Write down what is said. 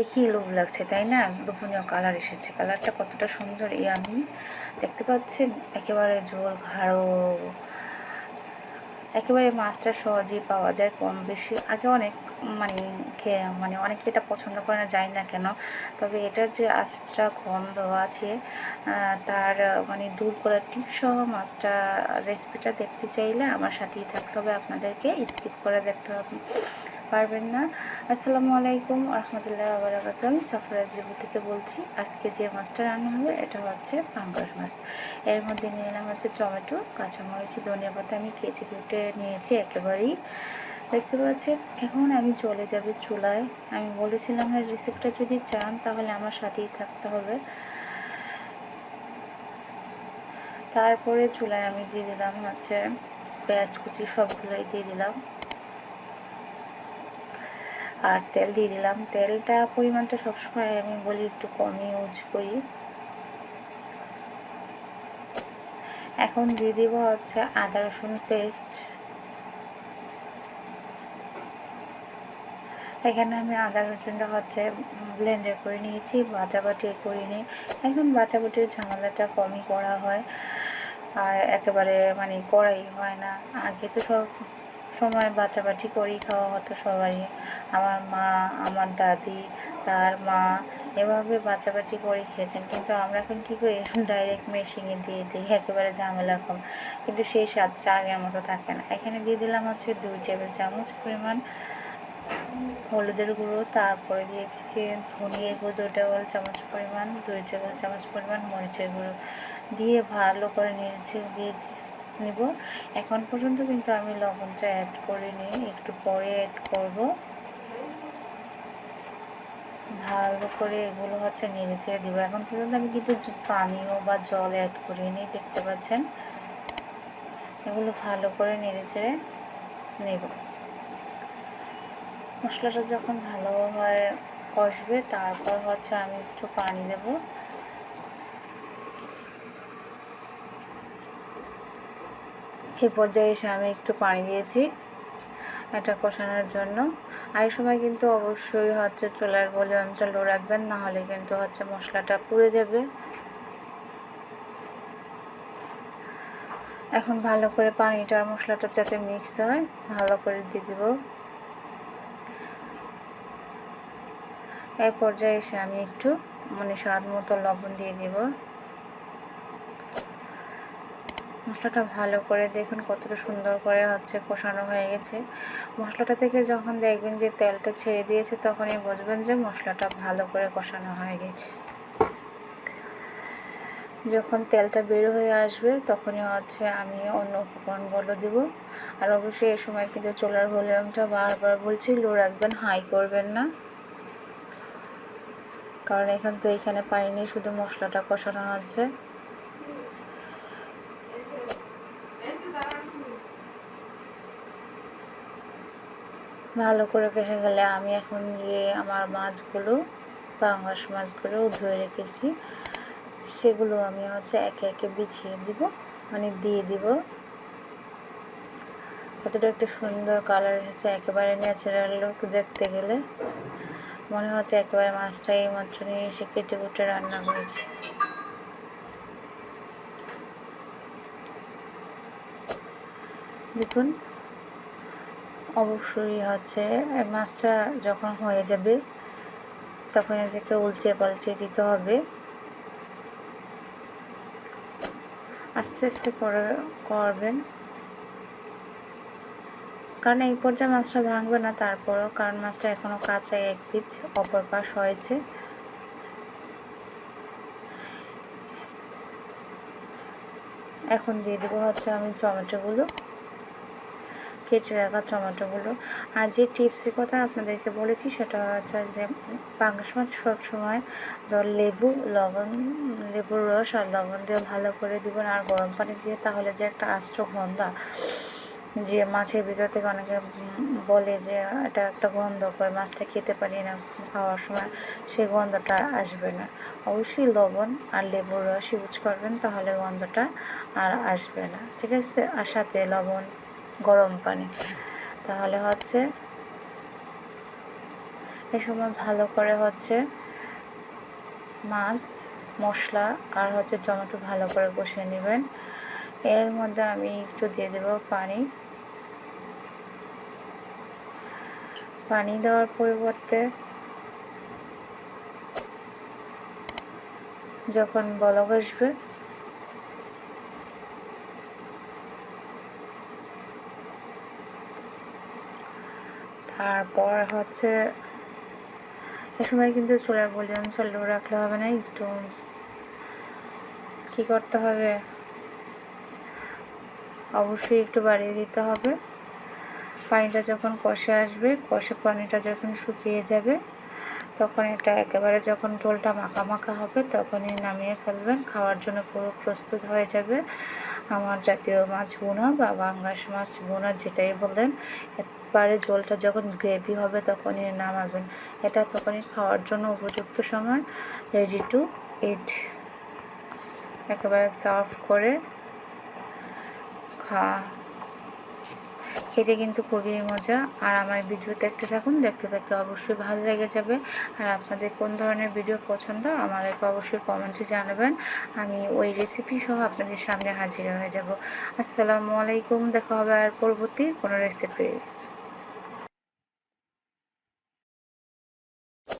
দেখি লোভ লাগছে, তাই না? লোভনীয় কালার এসেছে। কালারটা কতটা সুন্দর এই আমি দেখতে পাচ্ছেন? একেবারে জোর ঘাড়ো। একেবারে মাছটা সহজেই পাওয়া যায় কম বেশি। আগে অনেক মানে খেয়ে মানে অনেকে এটা পছন্দ করে না যায় না কেন। তবে এটার যে আঁচটা গন্ধ আছে তার মানে দূর করার টিপ সহ মাছটা রেসিপিটা দেখতে চাইলে আমার সাথেই থাকতে হবে। আপনাদেরকে স্কিপ করে দেখতে হবে। পারবেন না। আসসালামু আলাইকুম রহমতুল্লাহ আবরাকাত আমি সাফরাজ জিবু থেকে বলছি, আজকে যে মাছটা রান্না হবে, এটা হচ্ছে পাঙ্গাস মাছ। এর মধ্যে নিলাম হচ্ছে টমেটো, কাঁচামরিচ, ধনিয়া পাতা। আমি কেটে কুটে নিয়েছি একেবারেই। দেখতে পাচ্ছেন, এখন আমি চলে যাব চুলায়। আমি বলেছিলাম না রেসিপিটা যদি চান, তাহলে আমার সাথেই থাকতে হবে। তারপরে চুলায় আমি দিয়ে দিলাম হচ্ছে পেঁয়াজ কুচি, সবগুলোই দিয়ে দিলাম। আর তেল দিয়ে দিলাম। তেলটা পরিমাণটা সবসময় আমি বলি একটু কমই ইউজ করি। এখন দিয়ে দিব হচ্ছে আদা রসুন পেস্ট এখানে আমি আদা রসুনটা হচ্ছে ব্লেন্ডার করে নিয়েছি বাটাবাটি করিনি এখন বাটাবাটির ঝামেলাটা কমই করা হয়। আর একেবারে মানে করাই হয় না। আগে তো সব সময় বাটাবাটি করেই খাওয়া হতো সবাই। আমার মা, আমার দাদি, তার মা এভাবে বাচ্চাবাচ্চি করে খেয়েছেন। কিন্তু আমরা এখন কী করি? এখন ডাইরেক্ট মেশিনে দিয়ে দিই, একেবারে ঝামেলা কম। কিন্তু সেই স্বাদটা আগের মতো থাকে না। এখানে দিয়ে দিলাম হচ্ছে দুই টেবিল চামচ পরিমাণ হলুদের গুঁড়ো। তারপরে দিয়েছি ধনিয়ার গুঁড়ো দুই টেবিল চামচ পরিমাণ, দুই টেবিল চামচ পরিমাণ মরিচের গুঁড়ো। দিয়ে ভালো করে নিয়েছি দিয়েছি। নিব। এখন পর্যন্ত কিন্তু আমি লবণটা অ্যাড করিনি, একটু পরে অ্যাড করব। ভালো করে এগুলো হচ্ছে নেড়ে ছেড়ে দিব। এখন পর্যন্ত আমি কিন্তু পানীয় বা জল অ্যাড করিনি, দেখতে পাচ্ছেন? এগুলো ভালো করে নেড়ে ছেড়ে নেব। মশলাটা যখন ভালো হয়, কষবে, তারপর হচ্ছে আমি একটু পানি দেব। এই পর্যায়ে এসে আমি একটু পানি দিয়েছি, এটা কষানোর জন্য। আর এই সময় কিন্তু অবশ্যই হচ্ছে চুলার ভলিউমটা লো রাখবেন না হলে কিন্তু হচ্ছে মশলাটা পুড়ে যাবে। এখন ভালো করে পানিটা আর মশলাটা যাতে মিক্স হয়, ভালো করে দিয়ে দিব। এই পর্যায়ে এসে আমি একটু মানে স্বাদ মতো লবণ দিয়ে দিব। মশলাটা ভালো করে দেখুন কতটা সুন্দর করে হচ্ছে কষানো হয়ে গেছে। মশলাটা থেকে যখন দেখবেন যে তেলটা ছেড়ে দিয়েছে, তখনই বুঝবেন যে মশলাটা ভালো করে কষানো হয়ে গেছে। যখন তেলটা বের হয়ে আসবে, তখনই হচ্ছে আমি অন্য উপকরণগুলো দেব। আর অবশ্যই এ সময় কিন্তু চোলার ভলিউমটা বারবার বলছি লো রাখবেন, হাই করবেন না। কারণ এখান তো এখানে পানি নিয়ে শুধু মশলাটা কষানো হচ্ছে। ভালো করে কেসে গেলে আমি এখন যে আমার মাছগুলো পাঙ্গাস মাছগুলো ধুয়ে রেখেছি, সেগুলো আমি হচ্ছে একে একে বিছিয়ে দিব মানে দিয়ে দিব। কতটা একটা সুন্দর কালার এসেছে, একেবারে ন্যাচারাল লুক দেখতে গেলে। মনে হচ্ছে একেবারে মাছটা এই মাত্র নিয়ে এসে কেটে কুটে রান্না করেছি। দেখুন অবশ্যই হচ্ছে মাছটা যখন হয়ে যাবে, তখন এদেরকে উলচে পালচে দিতে হবে। আস্তে আস্তে করে করবেন। কারণ এই পর্যায়ে মাছটা ভাঙবে না তারপরও, কারণ মাছটা এখনও কাঁচা এক পিচ, অপর পাশ হয়েছে। এখন দিয়ে দেবো হচ্ছে আমি টমেটোগুলো। কেটে রাখা টমেটোগুলো। আর যে টিপসের কথা আপনাদেরকে বলেছি, সেটা হচ্ছে যে পাঙ্গাস মাছ সবসময় ধর লেবু, লবণ, লেবুর রস আর লবণ দিয়ে ভালো করে দিবেন আর গরম পানি দিয়ে তাহলে যে একটা আস্ত গন্ধ, যে মাছের ভিতর থেকে অনেকে বলে যে এটা একটা গন্ধ করে মাছটা খেতে পারি না খাওয়ার সময়, সেই গন্ধটা আসবে না। অবশ্যই লবণ আর লেবুর রস ইউজ করবেন, তাহলে গন্ধটা আর আসবে না। ঠিক আছে? আর সাথে লবণ গরম পানি। তাহলে হচ্ছে এ সময় ভালো করে হচ্ছে মাছ, মশলা আর হচ্ছে টমেটো ভালো করে কষিয়ে নেবেন। এর মধ্যে আমি একটু দিয়ে দেব পানি। পানি দেওয়ার পরিবর্তে যখন বলক আসবে তারপর হচ্ছে এ সময় কিন্তু চুলার ভলিউম চালু রাখলে হবে না, একটু কি করতে হবে? অবশ্যই একটু বাড়িয়ে দিতে হবে। পানিটা যখন কষে আসবে, কষে পানিটা যখন শুকিয়ে যাবে, তখন এটা একেবারে যখন ঝোলটা মাখা মাখা হবে, তখনই নামিয়ে ফেলবেন, খাওয়ার জন্য পুরো প্রস্তুত হয়ে যাবে। আমার জাতীয় মাছ বোনা বা বাঙ্গাস মাছ বোনা যেটাই বললেন একবারে জলটা যখন গ্রেভি হবে তখনই নামাবেন। এটা তখনই খাওয়ার জন্য উপযুক্ত সময় রেডি টু ইট একেবারে সার্ভ করে খা খেতে কিন্তু খুবই মজা। আর আমার ভিডিও দেখতে থাকুন, দেখতে থাকতে অবশ্যই ভালো লেগে যাবে। আর আপনাদের কোন ধরনের ভিডিও পছন্দ, আমাদেরকে অবশ্যই কমেন্টে জানাবেন। আমি ওই রেসিপি সহ আপনাদের সামনে হাজির হয়ে যাব। আসসালামু আলাইকুম, দেখা হবে আর পরবর্তী কোনো রেসিপি